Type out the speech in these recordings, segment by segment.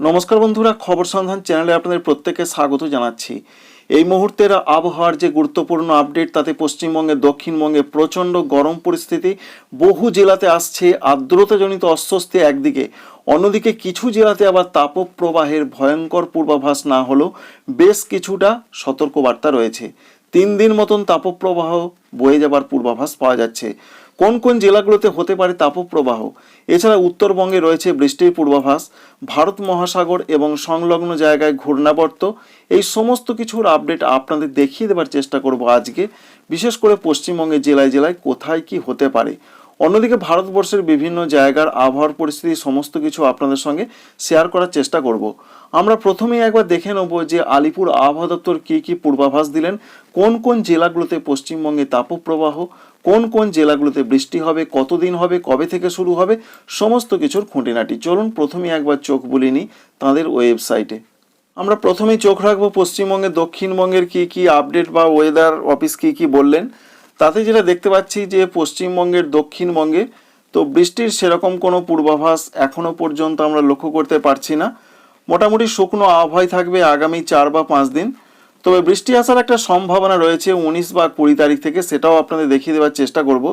নমস্কার বন্ধুরা, খবর সন্ধান চ্যানেলে আপনাদের প্রত্যেককে স্বাগত জানাচ্ছি। এই মুহূর্তের আবহাওয়ার যে গুরুত্বপূর্ণ আপডেট, তাতে পশ্চিমবঙ্গে, দক্ষিণবঙ্গে প্রচণ্ড গরম পরিস্থিতি, বহু জেলাতে আসছে আর্দ্রতাজনিত অস্বস্তি একদিকে। অন্যদিকে কিছু জেলাতে আবার তাপপ্রবাহের ভয়ঙ্কর পূর্বাভাস না হলেও বেশ কিছুটা সতর্কবার্তা রয়েছে। তিন দিন মতন তাপপ্রবাহ বয়ে যাবার পূর্বাভাস পাওয়া যাচ্ছে। কোন কোন জেলাগুলোতে হতে পারে তাপপ্রবাহ? এছাড়া উত্তরবঙ্গে রয়েছে বৃষ্টির পূর্বাভাস, ভারত মহাসাগর এবং সংলগ্ন জায়গায় ঘূর্ণাবর্ত। এই সমস্ত কিছুর আপডেট আপনাদের দেখিয়ে দেবার চেষ্টা করব আজকে। বিশেষ করে পশ্চিমবঙ্গের জেলায় জেলায় কোথায় কি হতে পারে। অন্যদিকে ভারতবর্ষের বিভিন্ন জায়গার আবহাওয়ার পরিস্থিতি, সমস্ত কিছু আপনাদের সঙ্গে শেয়ার করার চেষ্টা করব। আমরা প্রথমেই একবার দেখে নেব যে আলিপুর আবহাওয়া দপ্তর কী কী পূর্বাভাস দিলেন, কোন কোন জেলাগুলোতে পশ্চিমবঙ্গে তাপপ্রবাহ, কোন কোন জেলাগুলোতে বৃষ্টি হবে, কতদিন হবে, কবে থেকে শুরু হবে, সমস্ত কিছুর খুঁটিনাটি। চলুন প্রথমেই একবার চোখ বুলিয়ে নিই তাঁদের ওয়েবসাইটে। আমরা প্রথমেই চোখ রাখব পশ্চিমবঙ্গে, দক্ষিণবঙ্গের কি কি আপডেট বা ওয়েদার অফিস কি কি বললেন। তাতে যেটা দেখতে পাচ্ছি যে পশ্চিমবঙ্গের দক্ষিণবঙ্গে তো বৃষ্টির সেরকম কোনো পূর্বাভাস এখনও পর্যন্ত আমরা লক্ষ্য করতে পারছি না। মোটামুটি শুকনো আবহাওয়াই থাকবে আগামী চার বা পাঁচ দিন। তবে বৃষ্টি আসার একটা সম্ভাবনা রয়েছে উনিশ বা কুড়ি তারিখ থেকে, সেটাও আপনাদের দেখিয়ে দেওয়ার চেষ্টা করব।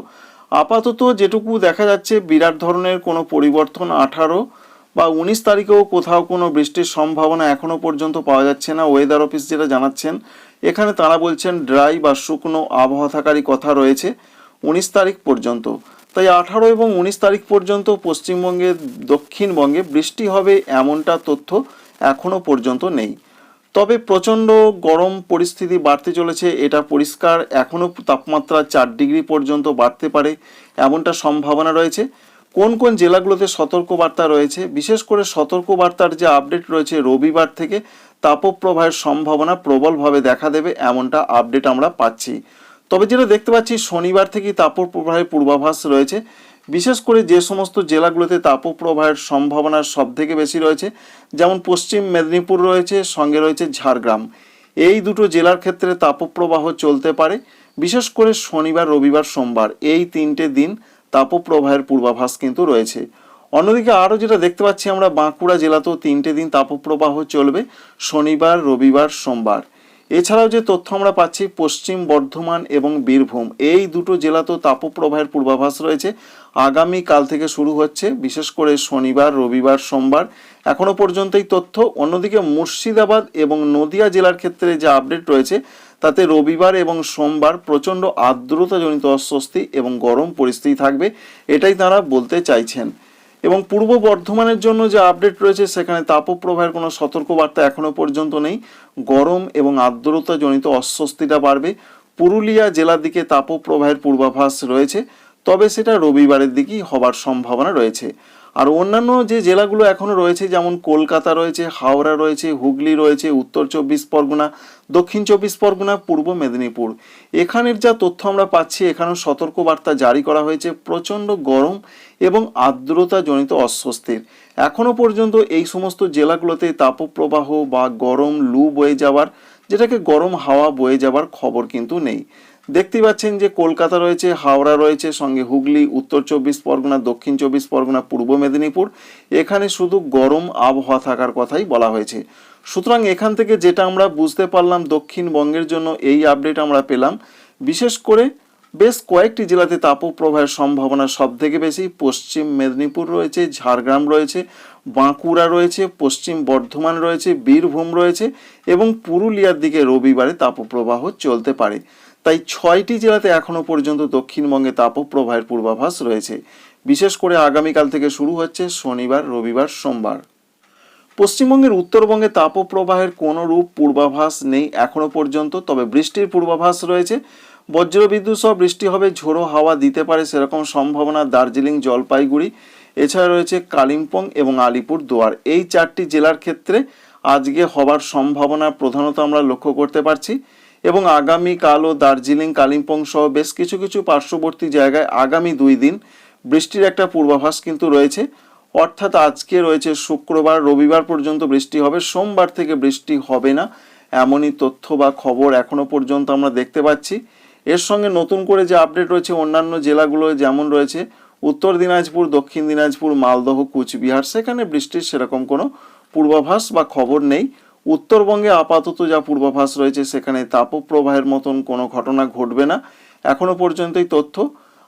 আপাতত যেটুকু দেখা যাচ্ছে, বিরাট ধরনের কোনো পরিবর্তন আঠারো বা উনিশ তারিখেও কোথাও কোনো বৃষ্টির সম্ভাবনা এখনও পর্যন্ত পাওয়া যাচ্ছে না। ওয়েদার অফিস যেটা জানাচ্ছেন এখানে তারা বলছেন, ড্রাই বা শুকনো আবহাওয়া থাকারই কথা রয়েছে উনিশ তারিখ পর্যন্ত। তাই আঠারো এবং উনিশ তারিখ পর্যন্ত পশ্চিমবঙ্গে, দক্ষিণবঙ্গে বৃষ্টি হবে এমনটা তথ্য এখনও পর্যন্ত নেই। তবে প্রচণ্ড গরম পরিস্থিতি বাড়তে চলেছে, এটা পরিষ্কার। এখনও তাপমাত্রা চার ডিগ্রি পর্যন্ত বাড়তে পারে, এমনটা সম্ভাবনা রয়েছে। কোন কোন জেলাগুলোতে সতর্কবার্তা রয়েছে? বিশেষ করে সতর্কবার্তার যে আপডেট রয়েছে রবিবার থেকে, তাপপ্রবাহের সম্ভাবনা প্রবলভাবে দেখা দেবে এমনটা আপডেট আমরা পাচ্ছি। তবে যেটা দেখতে পাচ্ছি, শনিবার থেকেই তাপপ্রবাহের পূর্বাভাস রয়েছে। বিশেষ করে যে সমস্ত জেলাগুলোতে তাপপ্রবাহের সম্ভাবনা সব থেকে বেশি রয়েছে, যেমন পশ্চিম মেদিনীপুর রয়েছে, সঙ্গে রয়েছে ঝাড়গ্রাম। এই দুটো জেলার ক্ষেত্রে তাপপ্রবাহ চলতে পারে। বিশেষ করে শনিবার, রবিবার, সোমবার এই তিনটে দিন তাপপ্রবাহের পূর্বাভাস কিন্তু রয়েছে। অন্যদিকে আরও যেটা দেখতে পাচ্ছি আমরা, বাঁকুড়া জেলাতেও তিনটে দিন তাপপ্রবাহ চলবে, শনিবার, রবিবার, সোমবার। এছাড়াও যে তথ্য আমরা পাচ্ছি, পশ্চিম বর্ধমান এবং বীরভূম, এই দুটো জেলাতেও তাপপ্রবাহের পূর্বাভাস রয়েছে। আগামী কাল থেকে শুরু হচ্ছে, বিশেষ করে শনিবার, রবিবার, সোমবার। এখনও পর্যন্ত এই তথ্য। অন্যদিকে মুর্শিদাবাদ এবং নদিয়া জেলার ক্ষেত্রে যে আপডেট রয়েছে তাতে রবিবার এবং সোমবার প্রচণ্ড আর্দ্রতাজনিত অস্বস্তি এবং গরম পরিস্থিতি থাকবে, এটাই তারা বলতে চাইছেন। এবং পূর্ব বর্ধমানের জন্য যে আপডেট রয়েছে, সেখানে তাপপ্রবাহের কোনো সতর্কবার্তা এখনও পর্যন্ত নেই। গরম এবং আর্দ্রতাজনিত অস্বস্তিটা বাড়বে। পুরুলিয়া জেলার দিকে তাপপ্রবাহের পূর্বাভাস রয়েছে, তবে সেটা রবিবারের দিকেই হবার সম্ভাবনা রয়েছে। আর অন্যান্য যে জেলাগুলো এখনও রয়েছে, যেমন কলকাতা রয়েছে, হাওড়া রয়েছে, হুগলি রয়েছে, উত্তর চব্বিশ পরগনা, দক্ষিণ চব্বিশ পরগনা, পূর্ব মেদিনীপুর। এখানের যা তথ্য আমরা পাচ্ছি, এখানেও সতর্কবার্তা জারি করা হয়েছে, প্রচণ্ড গরম এবং আর্দ্রতাজনিত অস্বস্তির। এখনও পর্যন্ত এই সমস্ত জেলাগুলোতে তাপপ্রবাহ বা গরম লু বয়ে যাওয়ার, যেটাকে গরম হাওয়া বয়ে যাবার খবর কিন্তু নেই। দেখতেই পাচ্ছেন যে কলকাতা রয়েছে, হাওড়া রয়েছে, সঙ্গে হুগলি, উত্তর চব্বিশ পরগনা, দক্ষিণ চব্বিশ পরগনা, পূর্ব মেদিনীপুর। এখানে শুধু গরম আবহাওয়া থাকার কথাই বলা হয়েছে। সুতরাং এখান থেকে যেটা আমরা বুঝতে পারলাম দক্ষিণবঙ্গের জন্য এই আপডেট আমরা পেলাম। বিশেষ করে বেশ কয়েকটি জেলাতে তাপপ্রবাহের সম্ভাবনা সব থেকে বেশি। পশ্চিম মেদিনীপুর রয়েছে, ঝাড়গ্রাম রয়েছে, বাঁকুড়া রয়েছে, পশ্চিম বর্ধমান রয়েছে, বীরভূম রয়েছে এবং পুরুলিয়ার দিকে রবিবারে তাপপ্রবাহ চলতে পারে। তাই ছয়টি জেলাতে এখনও পর্যন্ত দক্ষিণবঙ্গে তাপপ্রবাহের পূর্বাভাস রয়েছে। বিশেষ করে আগামীকাল থেকে শুরু হচ্ছে শনিবার, রবিবার, সোমবার। পশ্চিমবঙ্গের উত্তরবঙ্গে তাপপ্রবাহের কোনো রূপ পূর্বাভাস নেই এখনও পর্যন্ত, তবে বৃষ্টির পূর্বাভাস রয়েছে। বজ্রবিদ্যুৎ সহ বৃষ্টি হবে, ঝোড়ো হাওয়া দিতে পারে সেরকম সম্ভাবনা দার্জিলিং, জলপাইগুড়ি। এছাড়া রয়েছে কালিম্পং এবং আলিপুর দুয়ার। এই চারটি জেলার ক্ষেত্রে আজকে হবার সম্ভাবনা প্রধানত আমরা লক্ষ্য করতে পারছি। এবং আগামীকালও দার্জিলিং, কালিম্পং সহ বেশ কিছু কিছু পার্শ্ববর্তী জায়গায় আগামী দুই দিন বৃষ্টির একটা পূর্বাভাস কিন্তু রয়েছে। অর্থাৎ আজকে রয়েছে শুক্রবার, রবিবার পর্যন্ত বৃষ্টি হবে, সোমবার থেকে বৃষ্টি হবে না, এমনই তথ্য বা খবর এখনও পর্যন্ত আমরা দেখতে পাচ্ছি। এর সঙ্গে নতুন করে যে আপডেট রয়েছে অন্যান্য জেলাগুলো যেমন রয়েছে, উত্তর দিনাজপুর, দক্ষিণ দিনাজপুর, মালদহ, কুচবিহার, সেখানে বৃষ্টির সেরকম কোনো পূর্বাভাস বা খবর নেই। উত্তরবঙ্গে আপাতত যা পূর্বাভাস রয়েছে, সেখানে তাপপ্রবাহের মতন কোনো ঘটনা ঘটবে না। এখনও পর্যন্তই তথ্য।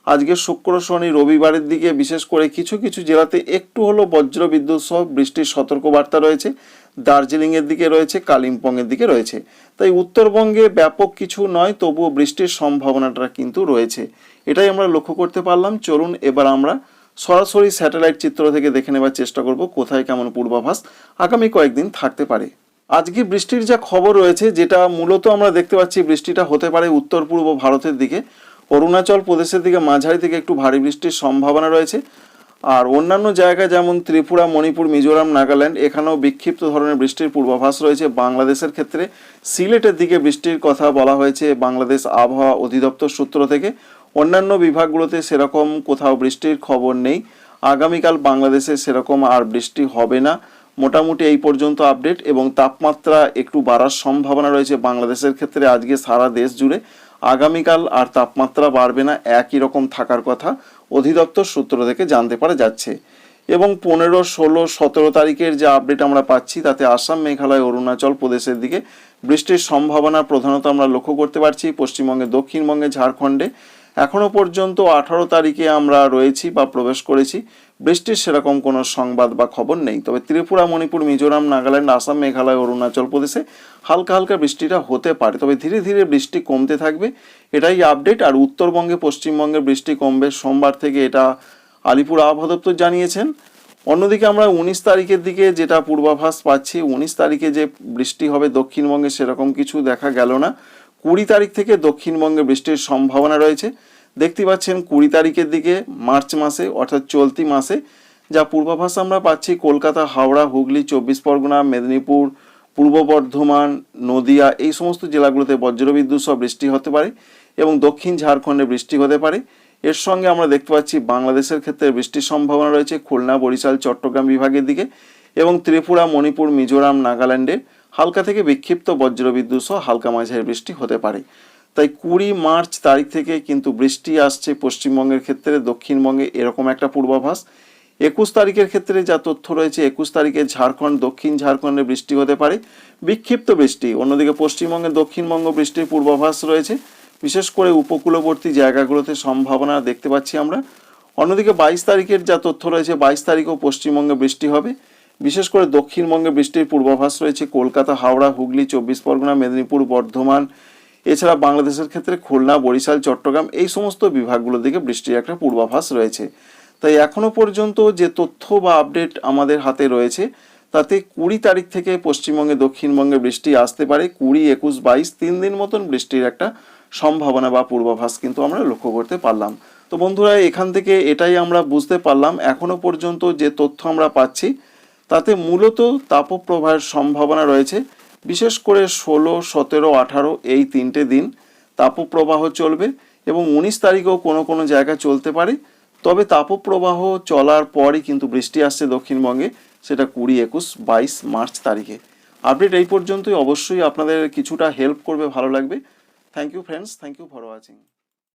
আজকে শুক্র, শনি, রবিবারের দিকে বিশেষ করে কিছু কিছু জেলাতে একটু হলো বজ্র বিদ্যুৎ সহ বৃষ্টির সতর্কবার্তা রয়েছে। দার্জিলিংয়ের দিকে রয়েছে, কালিম্পংয়ের দিকে রয়েছে। তাই উত্তরবঙ্গে ব্যাপক কিছু নয়, তবুও বৃষ্টির সম্ভাবনাটা কিন্তু রয়েছে। এটাই আমরা লক্ষ্য করতে পারলাম। চলুন এবার আমরা সরাসরি স্যাটেলাইট চিত্র থেকে দেখে নেবার চেষ্টা করব, কোথায় কেমন পূর্বাভাস আগামী কয়েকদিন থাকতে পারে। আজকে বৃষ্টির যা খবর রয়েছে, যেটা মূলত আমরা দেখতে পাচ্ছি বৃষ্টিটা হতে পারে উত্তর পূর্ব ভারতের দিকে। অরুণাচল প্রদেশের দিকে, মাঝারি থেকে একটু ভারী বৃষ্টির সম্ভাবনা রয়েছে। আর অন্যান্য জায়গা যেমন ত্রিপুরা, মণিপুর, মিজোরাম, নাগাল্যান্ড, এখানেও বিক্ষিপ্ত ধরনের বৃষ্টির পূর্বাভাস রয়েছে। বাংলাদেশের ক্ষেত্রে সিলেটের দিকে বৃষ্টির কথা বলা হয়েছে বাংলাদেশ আবহাওয়া অধিদপ্তর সূত্র থেকে। অন্যান্য বিভাগগুলোতে সেরকম কোথাও বৃষ্টির খবর নেই। আগামীকাল বাংলাদেশে সেরকম আর বৃষ্টি হবে না। মোটামুটি এই পর্যন্ত আপডেট এবং তাপমাত্রা একটু বাড়ার সম্ভাবনা রয়েছে বাংলাদেশের ক্ষেত্রে আজকে সারা দেশ জুড়ে। আগামীকাল আর তাপমাত্রা বাড়বে না, একই রকম থাকার কথা। অধিদপ্তর সূত্র থেকে জানতে পারা যাচ্ছে। এবং পনেরো, ষোলো, সতেরো তারিখের যে আপডেট আমরা পাচ্ছি, তাতে আসাম, মেঘালয়, অরুণাচল প্রদেশের দিকে বৃষ্টির সম্ভাবনা প্রধানত আমরা লক্ষ্য করতে পারছি। পশ্চিমবঙ্গে, দক্ষিণবঙ্গে, ঝাড়খণ্ডে এখনও পর্যন্ত আঠারো তারিখে আমরা রয়েছি বা প্রবেশ করেছি। বৃষ্টির সেরকম কোনো সংবাদ বা খবর নেই। তবে ত্রিপুরা, মণিপুর, মিজোরাম, নাগাল্যান্ড, আসাম, মেঘালয়, অরুণাচল প্রদেশে হালকা হালকা বৃষ্টিটা হতে পারে। তবে ধীরে ধীরে বৃষ্টি কমতে থাকবে। এটাই আপডেট। আর উত্তরবঙ্গে, পশ্চিমবঙ্গে বৃষ্টি কমবে। সোমবার থেকে এটা আলিপুর আবহাওয়া দপ্তর জানিয়েছেন। অন্যদিকে আমরা উনিশ তারিখের দিকে যেটা পূর্বাভাস পাচ্ছি, উনিশ তারিখে যে বৃষ্টি হবে দক্ষিণবঙ্গে সেরকম কিছু দেখা গেল না। কুড়ি তারিখ থেকে দক্ষিণবঙ্গে বৃষ্টির সম্ভাবনা রয়েছে। দেখতে পাচ্ছেন কুড়ি তারিখের দিকে মার্চ মাসে, অর্থাৎ চলতি মাসে, যা পূর্বাভাস আমরা পাচ্ছি কলকাতা, হাওড়া, হুগলি, চব্বিশ পরগনা, মেদিনীপুর, পূর্ব বর্ধমান, নদিয়া, এই সমস্ত জেলাগুলোতে বজ্রবিদ্যুৎ সহ বৃষ্টি হতে পারে এবং দক্ষিণ ঝাড়খণ্ডে বৃষ্টি হতে পারে। এর সঙ্গে আমরা দেখতে পাচ্ছি বাংলাদেশের ক্ষেত্রে বৃষ্টির সম্ভাবনা রয়েছে খুলনা, বরিশাল, চট্টগ্রাম বিভাগের দিকে এবং ত্রিপুরা, মণিপুর, মিজোরাম, নাগাল্যান্ডে হালকা থেকে বিক্ষিপ্ত বজ্রবিদ্যুৎ সহ হালকা মাঝারি বৃষ্টি হতে পারে। তাই কুড়ি মার্চ তারিখ থেকে কিন্তু বৃষ্টি আসছে পশ্চিমবঙ্গের ক্ষেত্রে, দক্ষিণবঙ্গে এরকম একটা পূর্বাভাস। একুশ তারিখের ক্ষেত্রে যা তথ্য রয়েছে, একুশ তারিখে ঝাড়খণ্ড, দক্ষিণ ঝাড়খণ্ডে বৃষ্টি হতে পারে, বিক্ষিপ্ত বৃষ্টি। অন্যদিকে পশ্চিমবঙ্গে দক্ষিণবঙ্গ বৃষ্টির পূর্বাভাস রয়েছে। বিশেষ করে উপকূলবর্তী জায়গাগুলোতে সম্ভাবনা দেখতে পাচ্ছি আমরা। অন্যদিকে বাইশ তারিখের যা তথ্য রয়েছে, বাইশ তারিখেও পশ্চিমবঙ্গে বৃষ্টি হবে। বিশেষ করে দক্ষিণবঙ্গে বৃষ্টির পূর্বাভাস রয়েছে, কলকাতা, হাওড়া, হুগলি, চব্বিশ পরগনা, মেদিনীপুর, বর্ধমান এছাড়া বাংলাদেশের ক্ষেত্রে খুলনা, বরিশাল, চট্টগ্রাম এই সমস্ত বিভাগগুলোর দিকে বৃষ্টির একটা পূর্বাভাস রয়েছে। তাই এখনও পর্যন্ত যে তথ্য বা আপডেট আমাদের হাতে রয়েছে, তাতে কুড়ি তারিখ থেকে পশ্চিমবঙ্গে, দক্ষিণবঙ্গে বৃষ্টি আসতে পারে। কুড়ি, একুশ, বাইশ, তিন দিন মতন বৃষ্টির একটা সম্ভাবনা বা পূর্বাভাস কিন্তু আমরা লক্ষ্য করতে পারলাম। তো বন্ধুরা, এখান থেকে এটাই আমরা বুঝতে পারলাম। এখনও পর্যন্ত যে তথ্য আমরা পাচ্ছি, তাতে মূলত তাপপ্রবাহের সম্ভাবনা রয়েছে। বিশেষ করে ষোলো, সতেরো, আঠারো এই তিনটে দিন তাপপ্রবাহ চলবে এবং উনিশ তারিখেও কোনো কোনো জায়গায় চলতে পারে। তবে তাপপ্রবাহ চলার পরই কিন্তু বৃষ্টি আসছে দক্ষিণবঙ্গে, সেটা কুড়ি, একুশ, বাইশ মার্চ তারিখে। আপডেট এই পর্যন্তই। অবশ্যই আপনাদের কিছুটা হেল্প করবে, ভালো লাগবে। Thank you friends thank you for watching